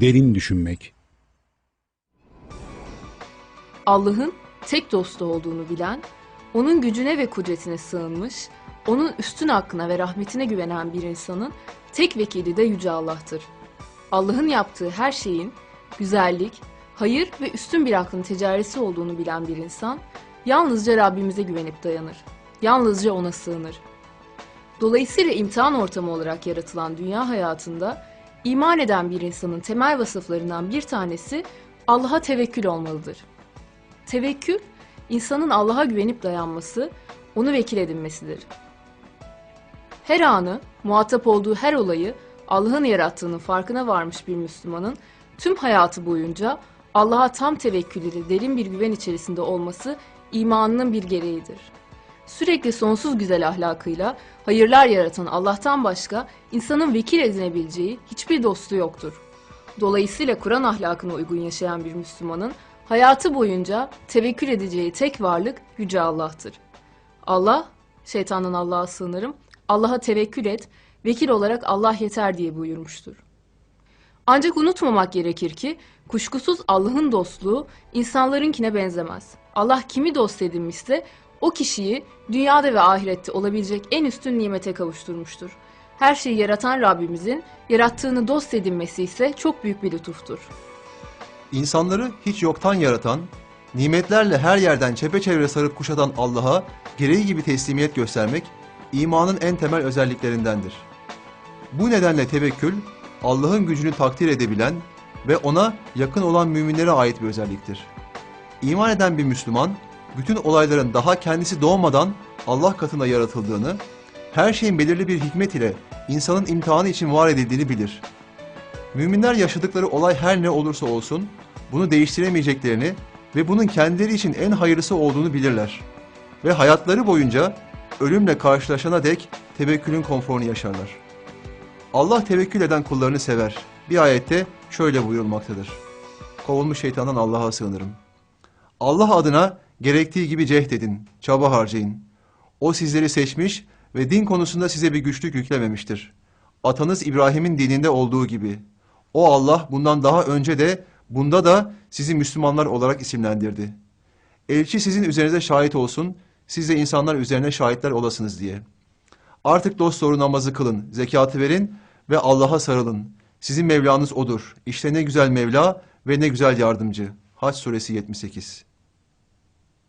Derin düşünmek. Allah'ın tek dostu olduğunu bilen, onun gücüne ve kudretine sığınmış, onun üstün hakkına ve rahmetine güvenen bir insanın tek vekili de Yüce Allah'tır. Allah'ın yaptığı her şeyin güzellik, hayır ve üstün bir aklın tecerrüsü olduğunu bilen bir insan, yalnızca Rabbimize güvenip dayanır. Yalnızca O'na sığınır. Dolayısıyla imtihan ortamı olarak yaratılan dünya hayatında iman eden bir insanın temel vasıflarından bir tanesi Allah'a tevekkül olmalıdır. Tevekkül, insanın Allah'a güvenip dayanması, onu vekil edinmesidir. Her anı, muhatap olduğu her olayı Allah'ın yarattığının farkına varmış bir Müslümanın tüm hayatı boyunca Allah'a tam tevekkül ile derin bir güven içerisinde olması imanının bir gereğidir. Sürekli sonsuz güzel ahlakıyla hayırlar yaratan Allah'tan başka insanın vekil edinebileceği hiçbir dostu yoktur. Dolayısıyla Kur'an ahlakına uygun yaşayan bir Müslümanın hayatı boyunca tevekkül edeceği tek varlık Yüce Allah'tır. Allah, şeytandan Allah'a sığınırım, Allah'a tevekkül et, vekil olarak Allah yeter diye buyurmuştur. Ancak unutmamak gerekir ki kuşkusuz Allah'ın dostluğu insanlarınkine benzemez. Allah kimi dost edinmişse o kişiyi dünyada ve ahirette olabilecek en üstün nimete kavuşturmuştur. Her şeyi yaratan Rabbimizin yarattığını dost edinmesi ise çok büyük bir lütuftur. İnsanları hiç yoktan yaratan, nimetlerle her yerden çepeçevre sarıp kuşatan Allah'a gereği gibi teslimiyet göstermek imanın en temel özelliklerindendir. Bu nedenle tevekkül, Allah'ın gücünü takdir edebilen ve ona yakın olan müminlere ait bir özelliktir. İman eden bir Müslüman, bütün olayların daha kendisi doğmadan Allah katında yaratıldığını, her şeyin belirli bir hikmet ile insanın imtihanı için var edildiğini bilir. Müminler yaşadıkları olay her ne olursa olsun bunu değiştiremeyeceklerini ve bunun kendileri için en hayırlısı olduğunu bilirler. Ve hayatları boyunca ölümle karşılaşana dek tevekkülün konforunu yaşarlar. Allah tevekkül eden kullarını sever. Bir ayette şöyle buyurulmaktadır. Kovulmuş şeytandan Allah'a sığınırım. Allah adına gerektiği gibi cehd edin, çaba harcayın. O sizleri seçmiş ve din konusunda size bir güçlük yüklememiştir. Atanız İbrahim'in dininde olduğu gibi. O Allah bundan daha önce de bunda da sizi Müslümanlar olarak isimlendirdi. Elçi sizin üzerinize şahit olsun, siz de insanlar üzerine şahitler olasınız diye. Artık dost doğru namazı kılın, zekatı verin ve Allah'a sarılın. Sizin Mevlanız O'dur. İşte ne güzel Mevla ve ne güzel yardımcı. Haç suresi 78